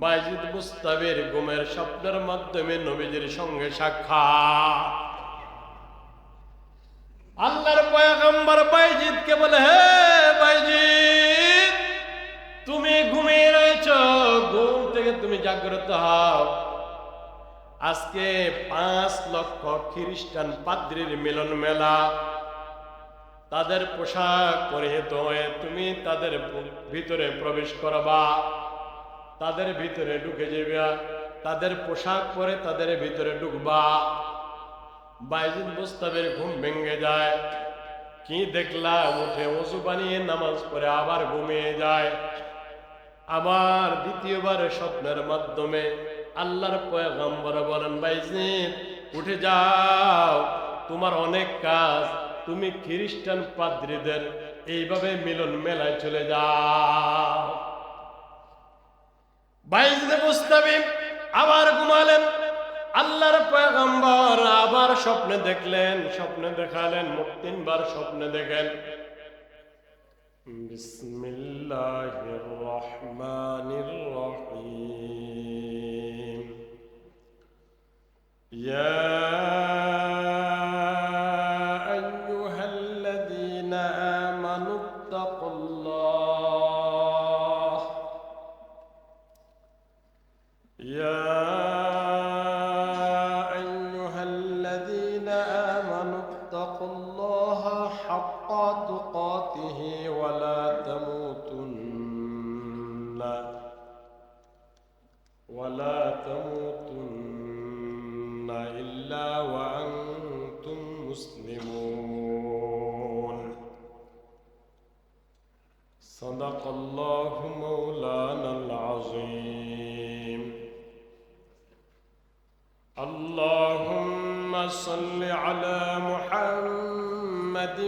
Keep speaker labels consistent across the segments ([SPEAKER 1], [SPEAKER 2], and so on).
[SPEAKER 1] বাইজিদ মুস্তাবির গুমের স্বপ্নের মাধ্যমে নবীজির সঙ্গে সাক্ষাৎ। আল্লাহর পয়গম্বর বাইজিদকে বলে, হে বাইজিদ তুমি ঘুমিয়ে রয়েছ, ঘুম থেকে তুমি জাগ্রত হও। আজকে পাঁচ লক্ষ খ্রিস্টান পাদ্রির মিলন মেলা। তাদের পোশাক পরিহিত হয়ে তুমি তাদের ভিতরে প্রবেশ করবা। তাদের ভিতরে ঢুকে যাবে তাদের পোশাক পরে তাদের ভিতরে ঢুকবা। বাইজিদ মুস্তাবের ঘুম ভেঙে যায়। কি দেখলা? উঠে ওযু বানিয়ে নামাজ পড়ে আবার ঘুমিয়ে যায়। আবার দ্বিতীয়বার স্বপ্নের মাধ্যমে আল্লাহর পয়গম্বর বলেন বাইজিদ উঠে যাও। তোমার অনেক কাজ। তুমি খ্রিস্টান পাদ্রীদের এইভাবে মিলন মেলায় চলে যাও। বাইজদে মুস্তাবিম আবার ঘুমালেন। আল্লাহর পয়গম্বর আবার স্বপ্নে দেখলেন, স্বপ্নে দেখালেন মোট তিনবার স্বপ্নে দেখেন। বিসমিল্লাহির ইয়া صدق الله مولانا العظيم. اللهم صل على محمد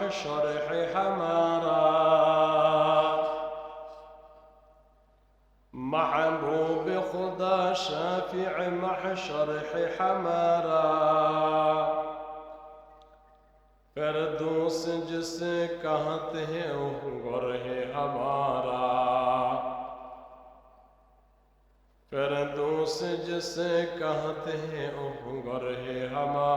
[SPEAKER 1] شافع محشر حمارا محبوب خدا شافع محشر حمارا فردوس جسے کہتے ہیں گر ہے ہمارا. فردوس جسے کہتے ہیں گر ہے ہمارا.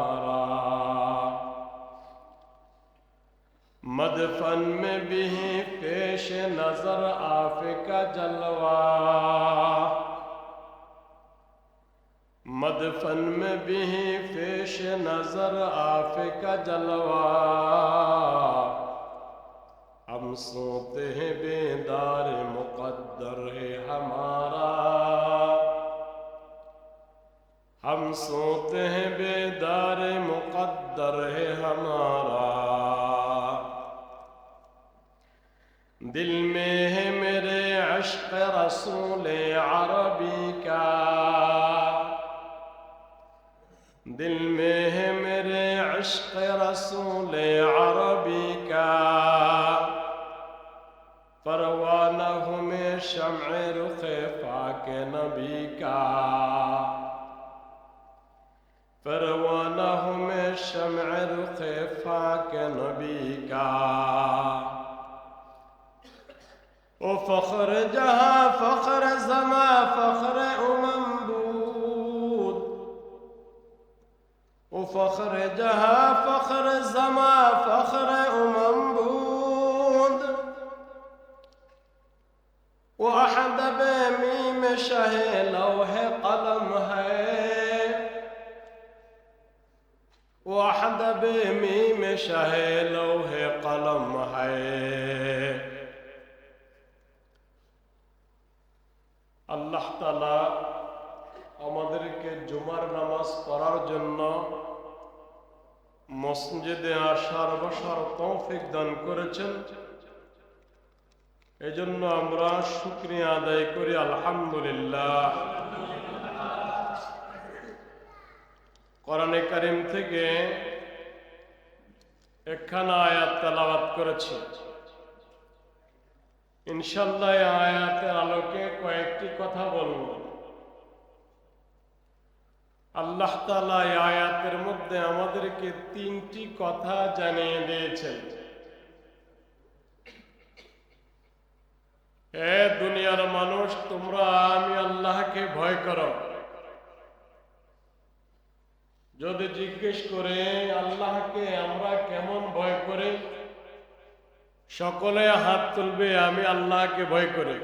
[SPEAKER 1] مدفن میں بھی پیش نظر آف کا جلوہ۔ مدفن میں بھی پیش نظر آف کا جلوہ۔ ہم سوتے ہیں بیدار مقدر ہے ہمارا۔ ہم سوتے ہیں بیدار مقدر ہے ہمارا۔ دل میں ہے میرے عشق رسول عربی کا دل میں ہے میرے عشق رسول عربی کا پروانہ ہوں میں شمع رخ پاک نبی کا پروانہ ہوں میں شمع رخ پاک نبی کا وفخر جها فخر زما فخر أمم بود. وفخر جها فخر زما فخر أمم بود. وأحد بميم شه لوح قلم ہے. وأحد بميم شه لوح قلم ہے. আল্লাহ তালা আমাদেরকে জুমার নামাজ পড়ার জন্য মসজিদে আসার বসার তৌফিক দান করেছেন। এজন্য আমরা শুক্রিয়া আদায় করি, আলহামদুলিল্লাহ। কোরআনে কারিম থেকে একখানা আয়াত তেলাওয়াত করেছি। ইনশাল্লাহ আয়াতের আলোকে কয়েকটি কথা বলব। আল্লাহ তালা আয়াতের মধ্যে আমাদেরকে তিনটি কথা জানিয়ে দিয়েছেন। হে দুনিয়ার মানুষ, তোমরা আমি আল্লাহকে ভয় করো। যদি জিজ্ঞেস করে, আল্লাহকে আমরা কেমন ভয় করি? সকলে হাত তুলবে, আমি আল্লাহকে ভয় করি।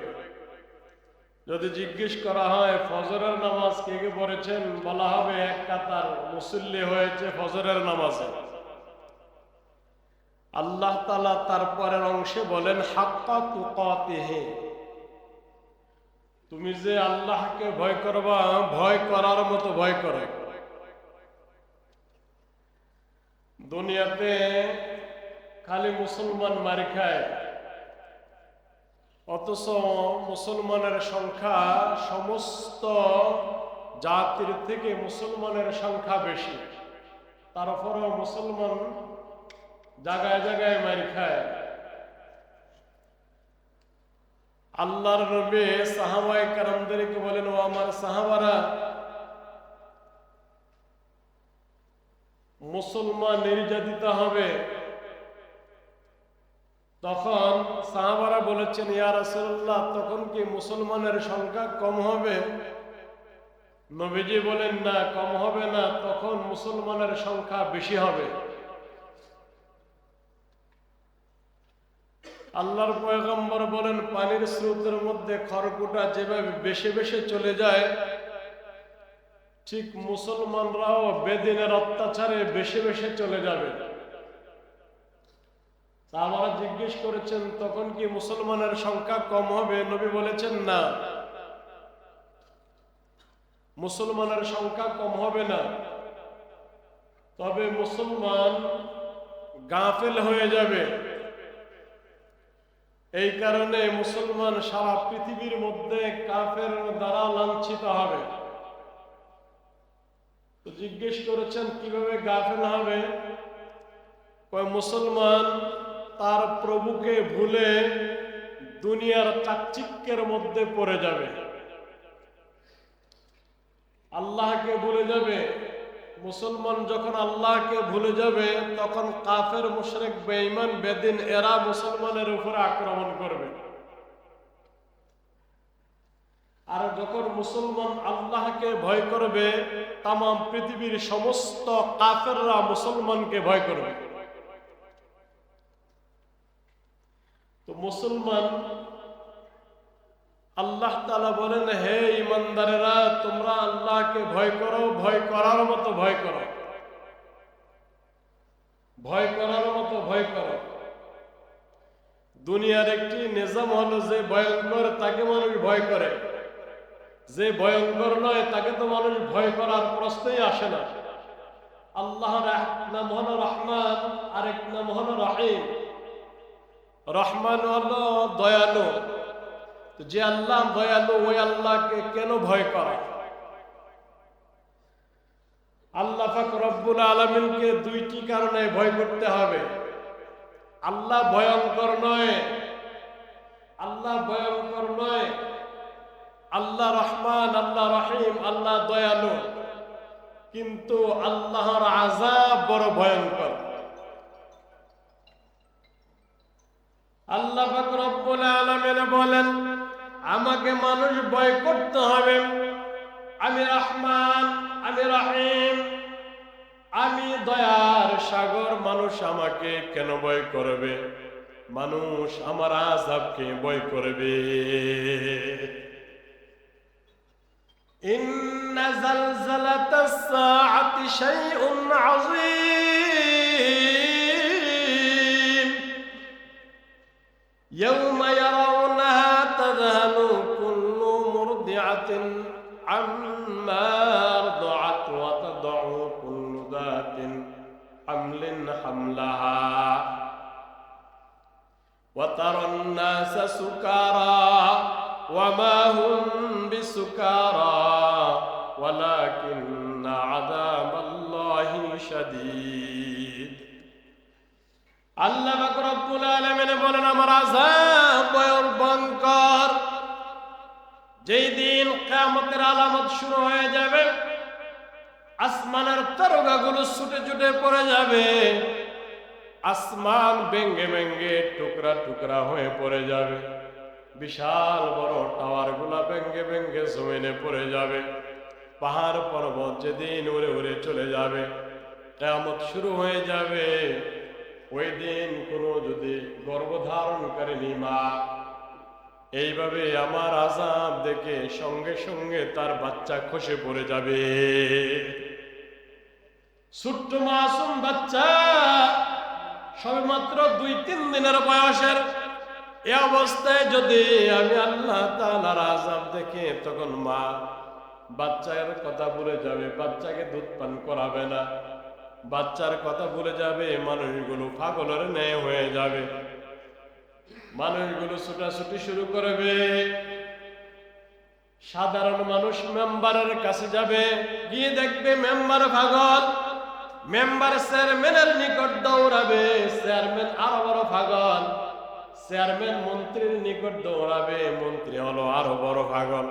[SPEAKER 1] যদি জিজ্ঞেস করা হয়, ফজরের নামাজ কে কে পড়েছেন? বলা হবে, এক কাতার মুসল্লি হয়েছে ফজরের নামাজে। আল্লাহ তালা তারপরের অংশে বলেন, হাক্কা তুকাতিহে। তুমি যে আল্লাহকে ভয় করবা, ভয় করার মতো ভয় করে। দুনিয়াতে খালি মুসলমান মারি খায়। অথচ মুসলমানের সংখ্যা সমস্ত জাতির থেকে মুসলমানের সংখ্যা বেশি। তারপরেও মুসলমান জায়গায় জায়গায় মারি খায়। আল্লাহর নবী সাহাবাই কারামদেরকে বলেন, ও আমার সাহাবারা, মুসলমান নির্যাতিত হবে। তখন সাহাবারা বলেছেন, ইয়া রাসূলুল্লাহ, তখন কি মুসলমানের সংখ্যা কম হবে? নবীজি বলেন, না, কম হবে না, তখন মুসলমানের সংখ্যা বেশি হবে। আল্লাহর পয়গম্বর বলেন, পানির স্রোতের মধ্যে খড়কুটা যেভাবে বেশি বেশি চলে যায়, ঠিক মুসলমানরাও বেদিনের অত্যাচারে বেশি বেশি চলে যাবে। সাহাবারা জিজ্ঞেস করেছেন, তখন কি মুসলমানের সংখ্যা কম হবে? নবী বলেছেন, না। মুসলমানের সংখ্যা কম হবে না। তবে মুসলমান গাফেল হয়ে যাবে। এই কারণে মুসলমান সারা পৃথিবীর মধ্যে কাফের দ্বারা লাঞ্ছিত হবে। জিজ্ঞেস করেছেন, কীভাবে গাফেল হবে? মুসলমান তার প্রভুকে ভুলে দুনিয়ার চাকচিক্যের মধ্যে পড়ে যাবে। আল্লাহকে ভুলে যাবে। মুসলমান যখন আল্লাহকে ভুলে যাবে, তখন কাফের, মুশরেক, বেঈমান, বেদিন এরা মুসলমানের উপরে আক্রমণ করবে। আর যখন মুসলমান আল্লাহকে ভয় করবে তাম পৃথিবীর সমস্ত কাফেররা মুসলমানকে ভয় করবে। তো মুসলমান, আল্লাহ তালা বলেন, হে ইমানদারেরা তোমরা আল্লাহকে ভয় করো, ভয় করার মতো ভয় করো। ভয় করার মতো ভয় করো। দুনিয়ার একটি নিজাম হলো যে ভয়ঙ্কর, তাকে মানুষ ভয় করে। যে ভয়ঙ্কর নয়, তাকে তো মানুষ ভয় করার প্রশ্নই আসে না। আল্লাহর এক নাম হলো রহমান, আরেক নাম হলো রাহিম। রহমান হলো দয়ালু। যে আল্লাহ দয়ালু, ওই আল্লাহকে কেন ভয় করে? আল্লাহ ফাক রব্বুল আলমিনকে দুইটি কারণে ভয় করতে হবে। আল্লাহ ভয়ঙ্কর নয়, আল্লাহ ভয়ঙ্কর নয়। আল্লাহ রহমান, আল্লাহ রহিম, আল্লাহ দয়ালু। কিন্তু আল্লাহর আজাব বড় ভয়ঙ্কর। আল্লাহ আলমেন বলেন, আমাকে মানুষ বয় করতে হবে। আমি রহমান, আমি রাহিম। আমি দয়ার সাগর, মানুষ আমাকে কেন বয় করবে? মানুষ আমার আজাবকে বয় করবে। ইন্না জালজালাতাস সাআতি শাইউন আযীম। سكارى وما هم بسكارى ولكن عذاب الله شديد আল্লাহ পাক রব্বুল আলামিন বলেন আমার আযাব ভয়ঙ্কর যেই দিন কিয়ামতের আলামত শুরু হয়ে যাবে আসমানের তারকাগুলো ছুটে ছুটে পড়ে যাবে আসমান ভেঙ্গে ভেঙ্গে টুকরা টুকরা হয়ে পড়ে যাবে। বিশাল বড় টাওয়ারগুলা ভেঙ্গে ভেঙ্গে জমিনে পড়ে যাবে। পাহাড় পর্বত যেদিন উড়ে উড়ে চলে যাবে কেমত শুরু হয়ে যাবে। ওই দিন কোনো যদি গর্ভধারণকারী মা এইভাবে আমার আজাব দেখে সঙ্গে সঙ্গে তার বাচ্চা খসে পড়ে যাবে। ছোট্ট মাসুম বাচ্চা সবেমাত্র দুই, তিন দিনের বয়সের এ অবস্থায় যদি আমি আল্লাহ তালার আজাব দেখে, তখন মা বাচ্চার কথা ভুলে যাবে, বাচ্চাকে দুধ পান করাবে না। বাচ্চার কথা ভুলে যাবে, মানুষগুলো পাগলের ন্যায় হয়ে যাবে। মানুষগুলো ছুটাছুটি শুরু করবে। সাধারণ মানুষ মেম্বারের কাছে যাবে, গিয়ে দেখবে মেম্বার পাগল। মেম্বার চেয়ারম্যানের নিকট দৌড়াবে, চেয়ারম্যান আরও বড় পাগল। চেয়ারম্যান মন্ত্রীর নিকট দৌড়াবে, মন্ত্রী হলো আরও বড় পাগল।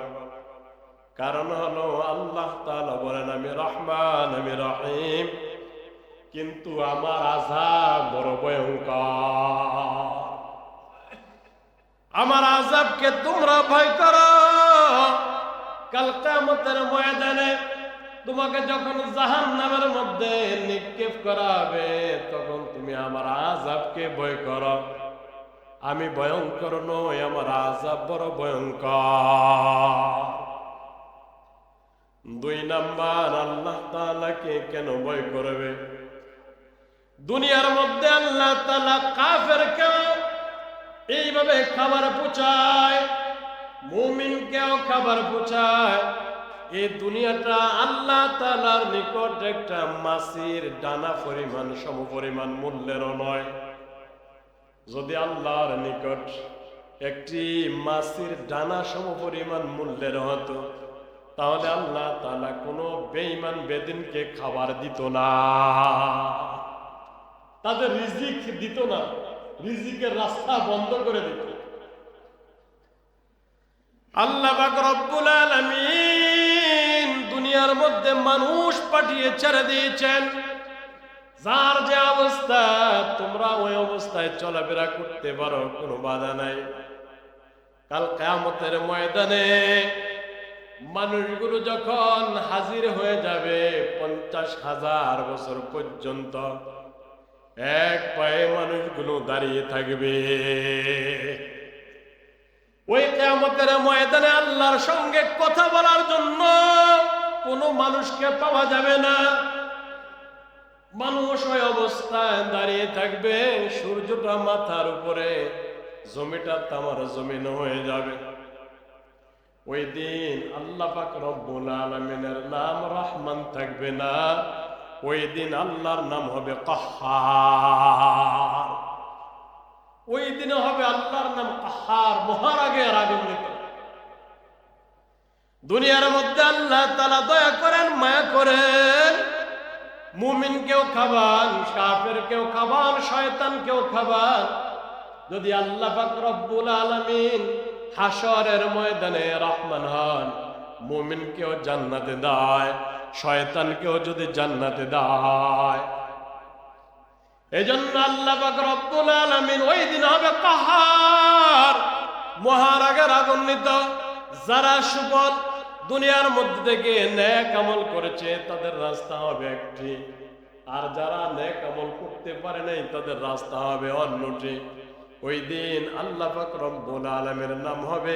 [SPEAKER 1] কারণ হলো আল্লাহ বলেন, আমি রহমান, আমি রহিম। কিন্তু আমার আজাব বড় ভয়ঙ্কর। আমার আজাবকে তোমরা ভয় করো। কাল কামতের ময়দানে তোমাকে যখন জাহান নামের মধ্যে নিক্ষেপ করাবে, তখন তুমি আমার আজাবকে ভয় করো। আমি ভয়ঙ্কর নই, আমার আজাব বড় ভয়ঙ্কর। দুই নাম্বার, আল্লাহ তাআলাকে কেন ভয় করবে? দুনিয়ার মধ্যে আল্লাহ তালা কাফের কেউ এইভাবে খাবার পুচায় মুমিনকেও খাবার পুচায় এই দুনিয়াটা আল্লাহ তালার নিকট একটা মাসির ডানা পরিমাণ সম পরিমাণ মূল্যেরও নয়। যদি আল্লাহর নিকট একটি মাসির ডানা সম পরিমাণ মূল্যের হতো, তাহলে আল্লাহ তালা কোনো বেঈমান বেদিনকে খাবার দিত না। তাদের রিজিক দিত না, রিজিকের রাস্তা বন্ধ করে দিত। আল্লাহ রব্বুল আলামিন দুনিয়ার মধ্যে মানুষ পাঠিয়ে ছেড়ে দিয়েছেন। যার যে অবস্থা, তোমরা ওই অবস্থায় চলাফেরা করতে পারো, কোনো বাধা নাই। কাল কেয়ামতের ময়দানে মানুষগুলো যখন হাজির হয়ে যাবে পঞ্চাশ হাজার বছর পর্যন্ত, এক পায়ে মানুষগুলো দাঁড়িয়ে থাকবে। ওই কেয়ামতের ময়দানে আল্লাহর সঙ্গে কথা বলার জন্য কোনো মানুষকে পাওয়া যাবে না। মানুষ ওই অবস্থায় দাঁড়িয়ে থাকবে, সূর্যটা মাথার উপরে, জমিটা তামার জমিন হয়ে যাবে। ওই দিন আল্লাহ পাক রব্বুল আলমিনের নাম রহমান থাকবে না। ওই দিন আল্লাহর নাম হবে কাহার। ওই দিনে হবে আল্লাহর নাম কাহার মহারাগে রাগান্বিত দুনিয়ার মধ্যে আল্লাহ তালা দয়া করেন, মায়া করেন। মুমিন কেউ খাবান কাফের কেউ খাবান শয়তান কেউ খাবান। যদি আল্লাহ রব্বুল আলামিন হাসরের ময়দানে রহমান হন মুমিন কেউ জান্নাতে দেয় শয়তান কেউ যদি জান্নাতে দেয়। এই জন্য আল্লাহ রব্বুল আলামিন ওই দিন হবে কাহার মহারাগের আগুন্বিত যারা সুবল দুনিয়ার মধ্যে থেকে ন্যাক আমল করেছে, তাদের রাস্তা হবে একটি। আর যারা ন্যাক আমল করতে পারে নাই, তাদের রাস্তা হবে অন্যটি। ওই দিন আল্লাহ রব্বুল আলামিনের নাম হবে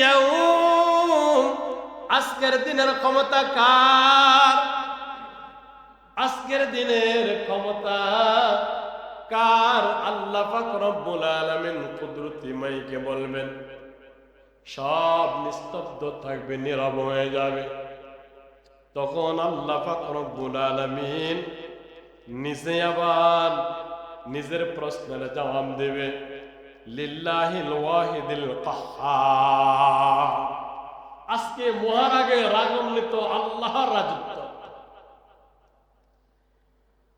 [SPEAKER 1] ইয়াউম। আজকের দিনের ক্ষমতা কার? আজকের দিনের ক্ষমতা কার আল্লাহ রব্বুল আলামিন কুদরতি মাইকে বলবেন, সব নিস্তব্ধ থাকবে, নীরব হয়ে যাবে। তখন আল্লাহ রব্বুল আলামিন নিজে আবার নিজের প্রশ্নের জবাব দেবে আজকে মহারাগে রাগান্বিত আল্লাহর রাজত্ব।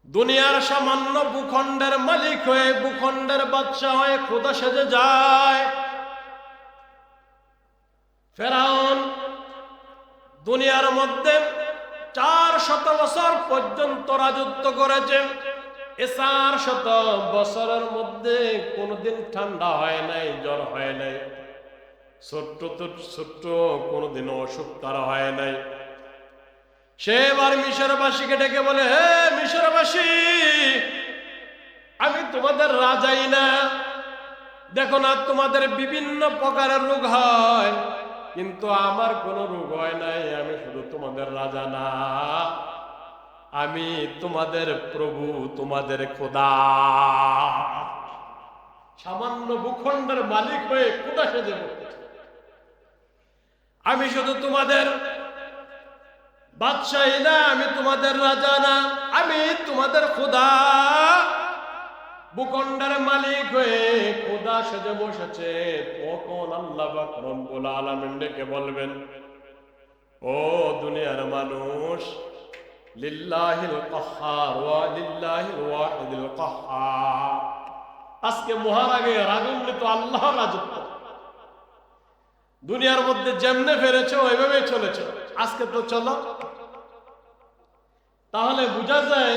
[SPEAKER 1] দুনিয়ার সামান্য ভূখণ্ডের মালিক হয়ে, ভূখণ্ডের বাচ্চা হয়ে খোদা সেজে যায়। ফেরাউন দুনিয়ার মধ্যে চার শত বছর পর্যন্ত রাজত্ব করেছে। এ চার শত বছরের মধ্যে কোনোদিন ঠান্ডা হয় নাই, জ্বর হয় নাই। ছোট্ট তো ছোট্ট কোনোদিন অসুখ তার হয় নাই। সে এবার মিশরবাসীকে ডেকে বলে, হে মিশরবাসী, আমি তোমাদের রাজাই না। দেখো না, তোমাদের বিভিন্ন প্রকারের রোগ হয়, কিন্তু আমার কোনো রোগ হয় নাই, আমি শুধু তোমাদের রাজা না। আমি তোমাদের প্রভু, তোমাদের খোদা। সামান্য ভূখণ্ডের মালিক হয়ে খোদা সেজে আমি শুধু তোমাদের বাদশাহী না, আমি তোমাদের রাজা না, আমি তোমাদের খোদা। ভূখণ্ডের মালিক হয়ে খোদা সেজে বসেছে। তখন আল্লাহ রব্বুল ডেকে বলবেন, ও দুনিয়ার মানুষ ওয়া আজকে মহারাগে রাগান্বিত আল্লাহ রাজত্ব। দুনিয়ার মধ্যে যেমনে ফেরেছে, ওইভাবে চলেছে। আজকে তো চলো। তাহলে বোঝা যায়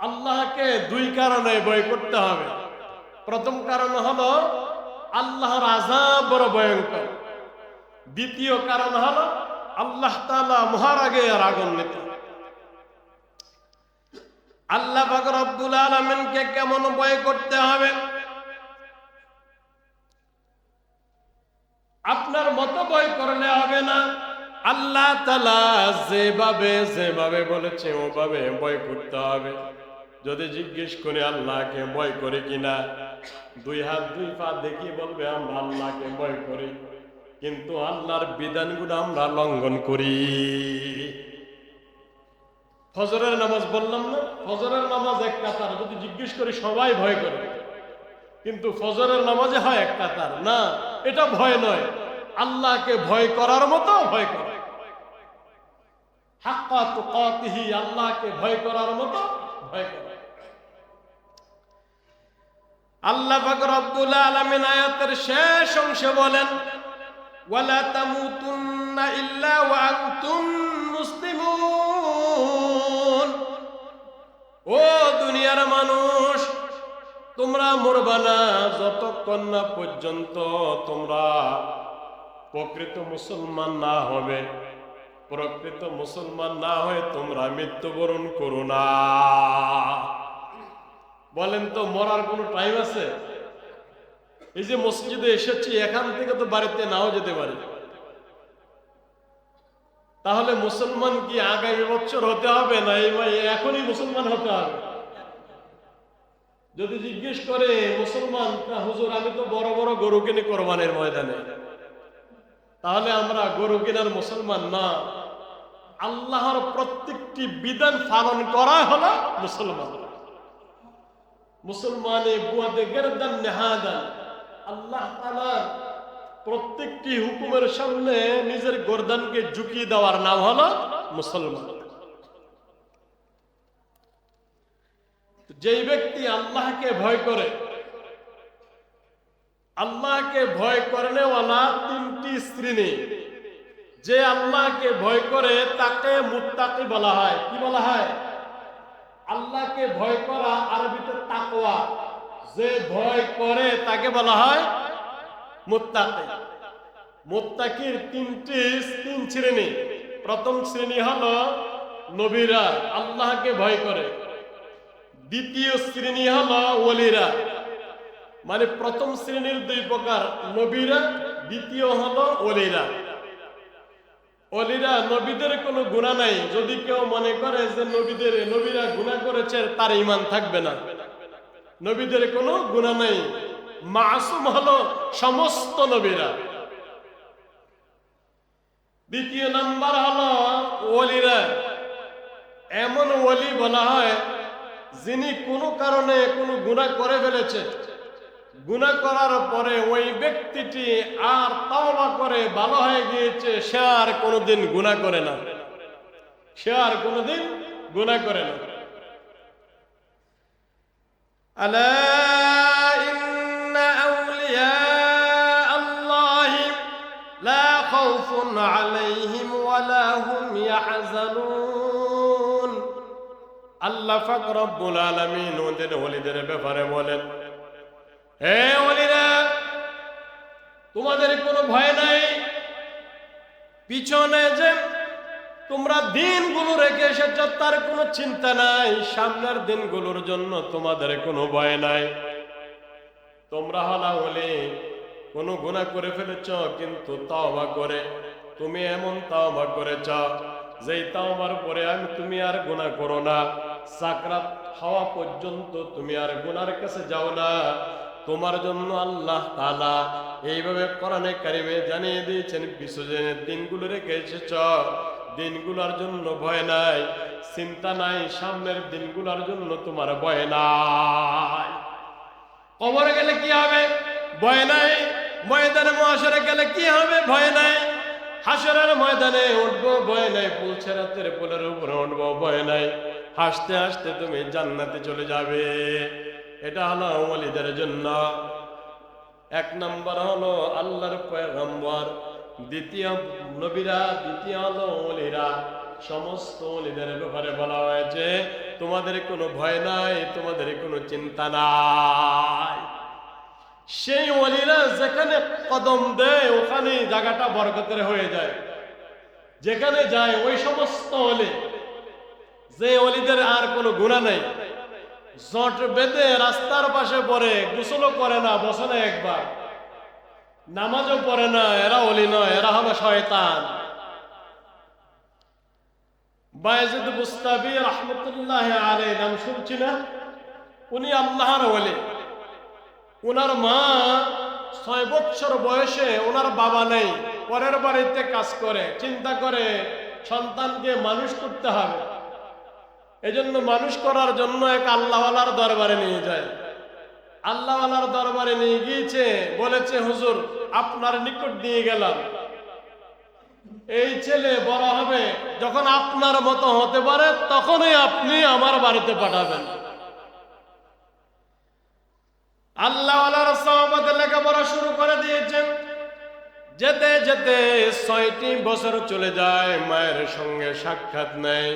[SPEAKER 1] আল্লাহকে দুই কারণে বই করতে হবে। প্রথম কারণ হলো, আল্লাহর আজাব বড় ভয়ঙ্কর। দ্বিতীয় কারণ হলো, আল্লাহ তাআলা মহারাগে রাগান্বিত আল্লাহ পাক রব্বুল আলামিনকে কেমন বয় করতে হবে আপনার মতো ভয় করলে হবে না। আল্লাহ তালা যেভাবে যেভাবে বলেছে, ওভাবে ভয় করতে হবে। যদি জিজ্ঞেস করে, আল্লাহকে ভয় করে কিনা? দুই হাত, দুই পা দেখি বলবে, আমরা আল্লাহকে ভয় করি। কিন্তু আল্লাহর বিধানগুলো আমরা লঙ্ঘন করি। ফজরের নামাজ বললাম না, ফজরের নামাজ এক কাতার। যদি জিজ্ঞেস করি, সবাই ভয় করে। কিন্তু ফজরের নামাজে হয় এক কাতার। না, এটা ভয় নয়। আল্লাহকে ভয় করার মতো ভয় করে। আল্লাহকে ভয় করার মতো ভয় করে। আল্লাহ আয়াতের শেষ অংশে বলেন ও দুনিয়ার মানুষ, তোমরা মরবা না, যতক্ষণ না পর্যন্ত তোমরা প্রকৃত মুসলমান না হবে। প্রকৃত মুসলমান না হয়ে তোমরা মৃত্যুবরণ করো না। বলেন তো, মরার কোনো টাইম আছে? এই যে মসজিদে এসেছি, এখান থেকে তো বাড়িতে নাও যেতে পারে। তাহলে মুসলমান কি আগামী বছর হতে হবে? না, এই ভাই, এখনই মুসলমান হতে হবে। যদি জিজ্ঞেস করে, মুসলমান, তা হুজুর, আমি তো বড় বড় গরু কিনে কোরবানের ময়দানে। তাহলে আমরা গরু কেনার মুসলমান না। আল্লাহর প্রত্যেকটি বিধান পালন করা হলো মুসলমান। মুসলমানে বুয়াদে গেরদান নেহাদান। আল্লাহ প্রত্যেকটি হুকুমের সামনে নিজের গর্দানকে ঝুঁকিয়ে দেওয়ার নাম হলো মুসলমান। যেই ব্যক্তি আল্লাহকে ভয় করে আল্লাহকে ভয় করেনেওয়ালা তিনটি শ্রেণি যে আল্লাহকে ভয় করে তাকে মুত্তাকি বলা হয়। কি বলা হয়? আল্লাহকে ভয় করা আরবিতে তাকওয়া। যে ভয় করে তাকে বলা হয় মুত্তাকি। মুত্তাকির তিনটি তিন শ্রেণি প্রথম শ্রেণি হলো নবীরা, আল্লাহকে ভয় করে। দ্বিতীয় শ্রেণি হলো ওলিরা। মানে প্রথম শ্রেণির দুই প্রকার, নবীরা, দ্বিতীয় হলো অলিরা অলিরা নবীদের কোনো গুণা নাই। যদি কেউ মনে করে যে নবীদের, নবীরা গুণা করেছে, তার ইমান থাকবে না। নবীদের কোনো গুণা নাই। মাসুম হলো সমস্ত নবীরা। দ্বিতীয় নাম্বার হলো ওলিরা। এমন ওলি বলা হয়, যিনি কোনো কারণে কোনো গুণা করে ফেলেছে। গুনা করার পরে ওই ব্যক্তিটি আর তাওবা করে ভালো হয়ে গিয়েছে, সে আর কোনোদিন গুনা করে না। সে আর কোনোদিন গুনা করে না। ইন্না আল্লাহ লা খাউফুন আলাইহিম আল্লাহ ওদের হলিদের ব্যাপারে বলেন হে ওলিরা, তোমাদের কোনো ভয় নাই? পিছনে যে তোমরা দিনগুলো রেখে এসেছ, তার কোনো চিন্তা নাই। সামনের দিনগুলোর জন্য তোমাদের কোনো ভয় নাই। তোমরা হলা হলে কোনো গুণা করে ফেলেছ, কিন্তু তাওবা করে। তুমি এমন তাওবা করেছ, যেই তাওবার পরে আমি, তুমি আর গুণা করো না। সাকরাত হওয়া পর্যন্ত তুমি আর গুনার কাছে যাও না। তোমার জন্য আল্লাহ তাআলা এইভাবে কোরআনে কারিমে জানিয়ে দিয়েছেন বিশ্বজনের দিনগুলো রেখে এসেছ। দিনগুলোর জন্য ভয় নাই, চিন্তা নাই, সামনের দিনগুলোর জন্য তোমার ভয় নাই। কবরে গেলে কি হবে? ভয় নাই। ময়দানে মহাসরে গেলে কি হবে? ভয় নাই। হাসরের ময়দানে উঠবো, ভয় নাই। পুলছে রাতের পোলের উপরে উঠবো, ভয় নাই। হাসতে হাসতে তুমি জান্নাতে চলে যাবে। এটা হলো ওলিদের জন্য। এক নম্বর হলো আল্লাহর পয়গম্বর, দ্বিতীয় নবীরা, দ্বিতীয় হলো ওলিরা। সমস্ত ওলিদের ব্যাপারে বলা হয়েছে, তোমাদের কোনো ভয় নাই, তোমাদের কোনো চিন্তা নাই। সেই ওলিরা যেখানে কদম দেয় ওখানে জায়গাটা বরকতের হয়ে যায়। যেখানে যায় ওই সমস্ত অলি যে অলিদের আর কোনো গুণা নেই। জট বেঁধে রাস্তার পাশে পড়ে, গোসলও করে না বসনে একবার। নামাজও পড়ে না, এরা অলি নয় এরা হলো শয়তান। রহমতুল্লাহ নাম শুনছি না উনি আল্লাহর ওলি। ওনার মা ছয় বছর বয়সে ওনার বাবা নেই, পরের বাড়িতে কাজ করে, চিন্তা করে সন্তানকে মানুষ করতে হবে। এজন্য মানুষ করার জন্য এক আল্লাহওয়ালার দরবারে নিয়ে যায়। আল্লাহওয়ালার দরবারে নিয়ে গিয়েছে, বলেছে, হুজুর, আপনার নিকট দিয়ে গেলাম। এই ছেলে বড় হবে, যখন আপনার মতো হতে পারে, তখনই আপনি আমার বাড়িতে পাঠাবেন। আল্লাহ সাহাবাদের লেখাপড়া শুরু করে দিয়েছেন। যেতে যেতে ছয়টি বছর চলে যায়, মায়ের সঙ্গে সাক্ষাৎ নেয়।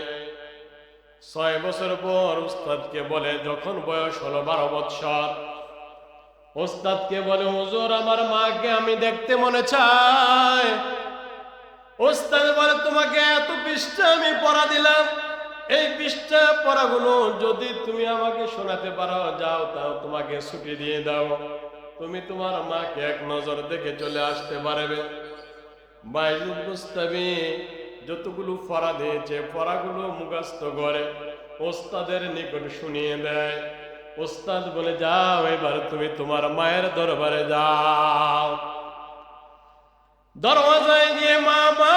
[SPEAKER 1] ছয় বছর পর উস্তাদকে বলে, যখন বয়স হলো বারো বৎসর ওস্তাদকে বলে, হুজুর, আমার মাকে আমি দেখতে মনে চাই। ওস্তাদ বলে, তোমাকে এত পৃষ্ঠা আমি পড়া দিলাম। এই পৃষ্ঠা পড়াগুলো যদি তুমি আমাকে শোনাতে পারো, যাও তাও তোমাকে ছুটি দিয়ে দাও। তুমি তোমার মাকে এক নজর দেখে চলে আসতে পারবে। বাইজুল মুস্তাবি যতগুলো ফরা দিয়েছে, ফরাগুলো মুখস্থ করে ওস্তাদের নিকট শুনিয়ে দেয়। ওস্তাদ বলে, যাও এবার তুমি তোমার মায়ের দরবারে যাও। দরওয়াজায় গিয়ে মা মা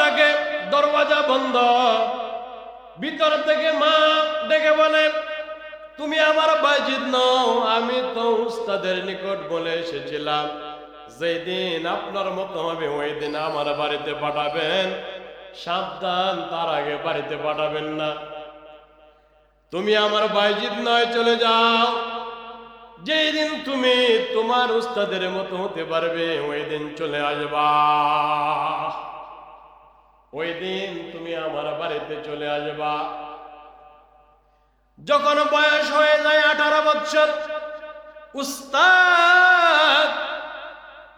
[SPEAKER 1] ডাকে, দরওয়াজা বন্ধ। ভিতর থেকে মা ডেকে বলে, তুমি আমার বাজিদ নও, আমি তো উস্তাদের নিকট বলে এসেছিলাম। যেদিন আপনার মতো হবে, ওই দিন আমার বাড়িতে পাঠাবেন। সাবধান, তার আগে বাড়িতে পাঠাবেন না। তুমি আমার বাইজিদ নয়, চলে যাও। যেই দিন তুমি তোমার উস্তাদের মতো হতে পারবে, ওই দিন চলে আসবা। ওই দিন তুমি আমার বাড়িতে চলে আসবা। যখন বয়স হয়ে যায় আঠারো বছর, উস্তাদ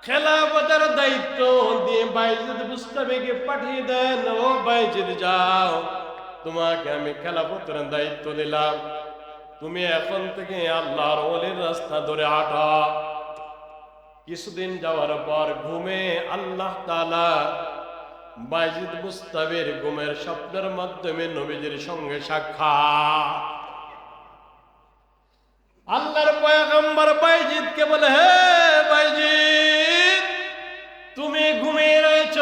[SPEAKER 1] খেলাফতের দায়িত্ব দিয়ে বাইজিদ মুস্তাফিকে পাঠিয়ে দেন। ও বাইজিদ, যাও। তোমাকে আমি খেলাফতের দায়িত্ব দিলাম। তুমি এখন থেকে আল্লাহর ওলির রাস্তা ধরে হাঁটা। কিছুদিন যাওয়ার পর ঘুমে আল্লাহ তালা বাইজিদ মুস্তাবির ঘুমের স্বপ্নের মাধ্যমে নবীজির সঙ্গে সাক্ষাৎ। আল্লাহর পয়গম্বর বাইজিদকে বলে, হে বাইজিদ তুমি ঘুমিয়ে রয়েছ,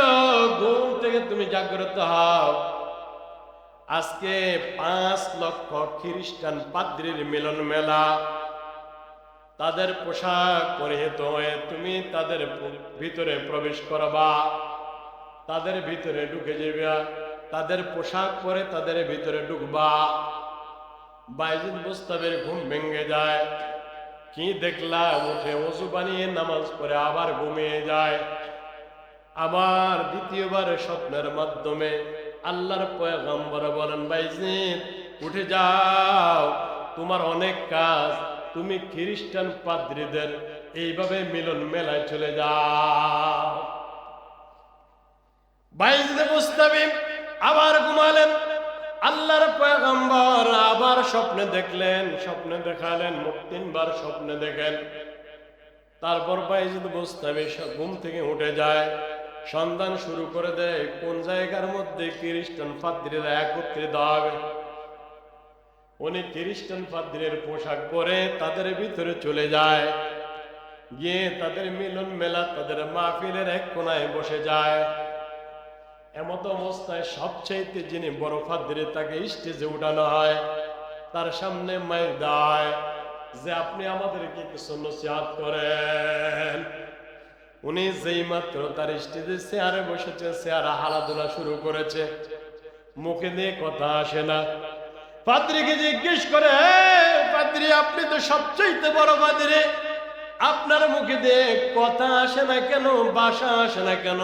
[SPEAKER 1] ঘুম থেকে তুমি জাগ্রত হও। আজকে পাঁচ লক্ষ খ্রিস্টান পাদ্রির মিলন মেলা। তাদের পোশাক পরিহিত হয়ে তুমি তাদের ভিতরে প্রবেশ করবা। তাদের ভিতরে ঢুকে যাবা তাদের পোশাক পরে তাদের ভিতরে ঢুকবা। বাইজিদ মুস্তাবের ঘুম ভেঙে যায়। কি দেখলা? উঠে ওযু বানিয়ে নামাজ পড়ে আবার ঘুমিয়ে যায়। আবার দ্বিতীয়বার স্বপ্নের মাধ্যমে আল্লাহর পয়গম্বর বলেন বাইজিদ উঠে যাও, তোমার অনেক কাজ, তুমি খ্রিস্টান পাদ্রীদের এইভাবে মিলন মেলায় চলে যাও। বাইজিদ মুস্তাবি আবার ঘুমালেন। আল্লাহর পয়গম্বর আবার স্বপ্নে দেখলেন, স্বপ্নে দেখালেন, তিনবার স্বপ্নে দেখেন। তারপর বাইজিদ মুস্তাবি স- ঘুম থেকে উঠে যায়। সন্ধান শুরু করে দেয়, কোন জায়গার মধ্যে খ্রিস্টান ফাদ্রীরা একত্রিত হবে উনি খ্রিস্টান ফাদ্রের পোশাক পরে তাদের ভিতরে চলে যায়। গিয়ে তাদের মিলন মেলা তাদের মাহফিলের এক কোনায় বসে যায়। এমত অবস্থায় সবচাইতে যিনি বড় ফাদ্রে তাকে স্টেজে উঠানো হয়, তার সামনে মায়ের দায় যে আপনি আমাদেরকে কিছু নসিহাত করেন। উনি যেই মাত্র তার স্টেজে চেয়ারে বসেছে চেয়ারা হালাধুলা শুরু করেছে। মুখে দিয়ে কথা আসে না। পাদ্রিকে জিজ্ঞেস করে "হে, পাদ্রি আপনি তো সবচাইতে বড় পাদ্রি আপনার মুখে দিয়ে কথা আসে না কেন? বাসা আসে না কেন?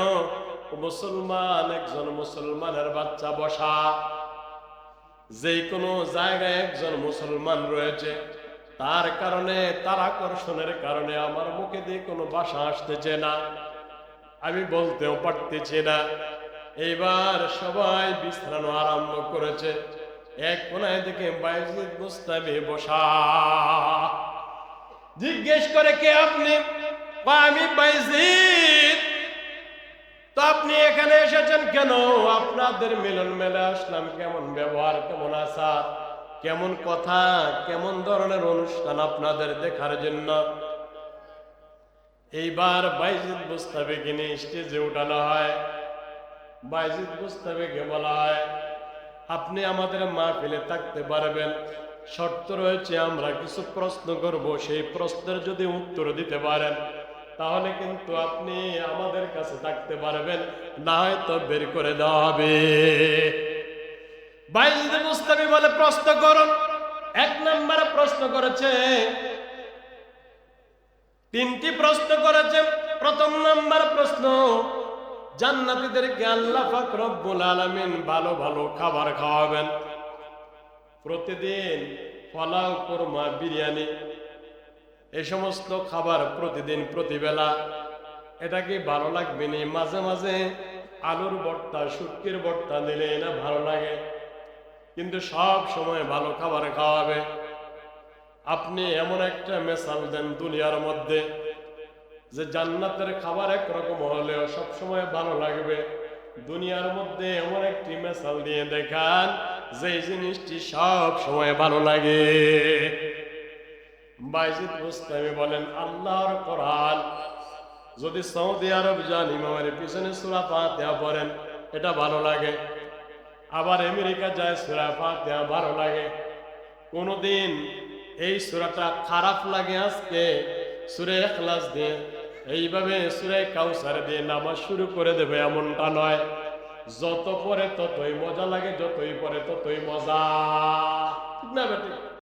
[SPEAKER 1] মুসলমান একজন মুসলমানের বাচ্চা বসা। যে কোনো জায়গায় একজন মুসলমান রয়েছে। তার কারণে, তার আকর্ষণের কারণে আমার মুখে দিয়ে কোনো বাসা আসতেছে না। আমি বলতেও পারতেছি না। এইবার সবাই বিশ্রানো আরম্ভ করেছে। এক কোনায় দেখে বাইজিদ মুস্তাবি বসা। জিজ্ঞেস করে, কে আপনি? আমি বাইজিদ। তো আপনি এখানে এসেছেন কেন? আপনাদের মিলন মেলে আসলাম কেমন? ব্যবহার কেমন আচার কেমন কথা, কেমন ধরনের অনুষ্ঠান আপনাদের দেখার জন্য? এইবার বাইজিদ মুস্তাফিকে নিয়ে স্টেজে উঠানো হয়। বাইজিদ মুস্তাফিকে বলা হয়, আপনি আমাদের মা ফেলে থাকতে পারবেন। শর্ত রয়েছে, আমরা কিছু প্রশ্ন করব। সেই প্রশ্নের যদি উত্তর দিতে পারেন, তাহলে কিন্তু আপনি আমাদের কাছে থাকতে পারবেন। না হয়তো বের করে দেওয়া হবে। বাইজিদ মুস্তাফি বলে প্রশ্ন করুন। এক নম্বরে প্রশ্ন করেছে, তিনটি প্রশ্ন করেছে। প্রথম নাম্বার প্রশ্ন, জান্নাতীদেরকে আল্লাহ পাক রব্বুল ভালো ভালো খাবার খাওয়াবেন। প্রতিদিন পোলাও, কোরমা, বিরিয়ানি, এ সমস্ত খাবার প্রতিদিন, প্রতিবেলা। এটা কি ভালো লাগবে নি? মাঝে মাঝে আলুর ভর্তা, শুটকির ভর্তা দিলে না ভালো লাগে? কিন্তু সব সময় ভালো খাবার খাওয়াবে। আপনি এমন একটা মেসাল দেন দুনিয়ার মধ্যে, যে জান্নাতের খাবার একরকম হলেও সব সময় ভালো লাগবে। দুনিয়ার মধ্যে এমন একটি মেসাল দিয়ে দেখান, যে জিনিসটি সব সময় ভালো লাগে। বাইজিদ মুস্তামি বলেন, আল্লাহর কোরআন, যদি সৌদি আরব যান ইমামের পিছনে সুরা ফাতিহা পড়েন, এটা ভালো লাগে। আবার আমেরিকা যায়, সুরা ফাতিহা ভালো লাগে। কোনোদিন এই সুরাটা খারাপ লাগে আজকে, সুরে এখলাস দিয়ে। এইভাবে সুরে কাউসার দিয়ে নামাজ শুরু করে দেবে এমনটা নয়। যত পরে ততই মজা লাগে, যতই পরে ততই মজা। ঠিক না বেটি?